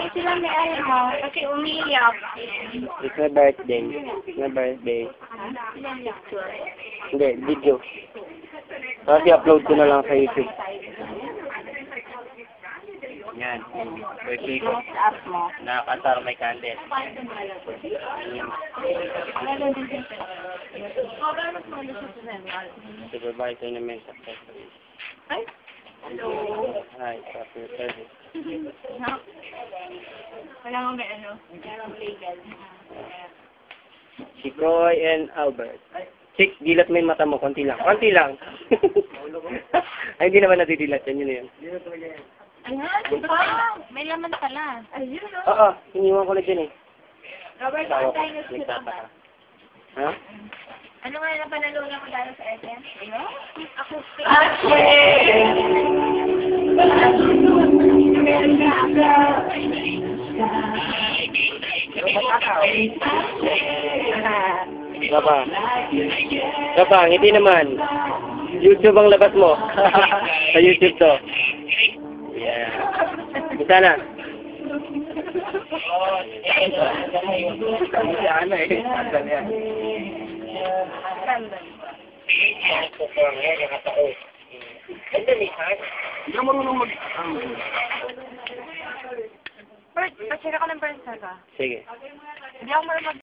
Nahihi sila ni ano, kasi umiiyak. It's my birthday. It's my birthday. Hindi, video. Kasi upload ko na lang sa YouTube. Yan. Birthday ko. Nakakantar may candle. Supervisor namin sa Ay, hello. Hi, happy birthday. Wala mo may ano, merong legal. Si Croy and Albert. Chick, dilat mo yung mata mo. Konti lang. Konti lang. Ay, hindi naman nadidilat. Yan yun yun. Ayan, di ba? May laman pala. Ayun, oh. Oo, iniwan ko na dyan eh. Robert, Tawa ko. tayo na sila Nagtataka. Ha? Ano nga yung panalunan mo dahil sa SM? Ano? Ako Gapa. Gapa, hindi naman. YouTube ang labas mo. sa YouTube to. Yeah. Isa na. Ano eh. Hindi ka marunong mag... Pa-share ako ng Bert ka. Sige. Hindi ako marunong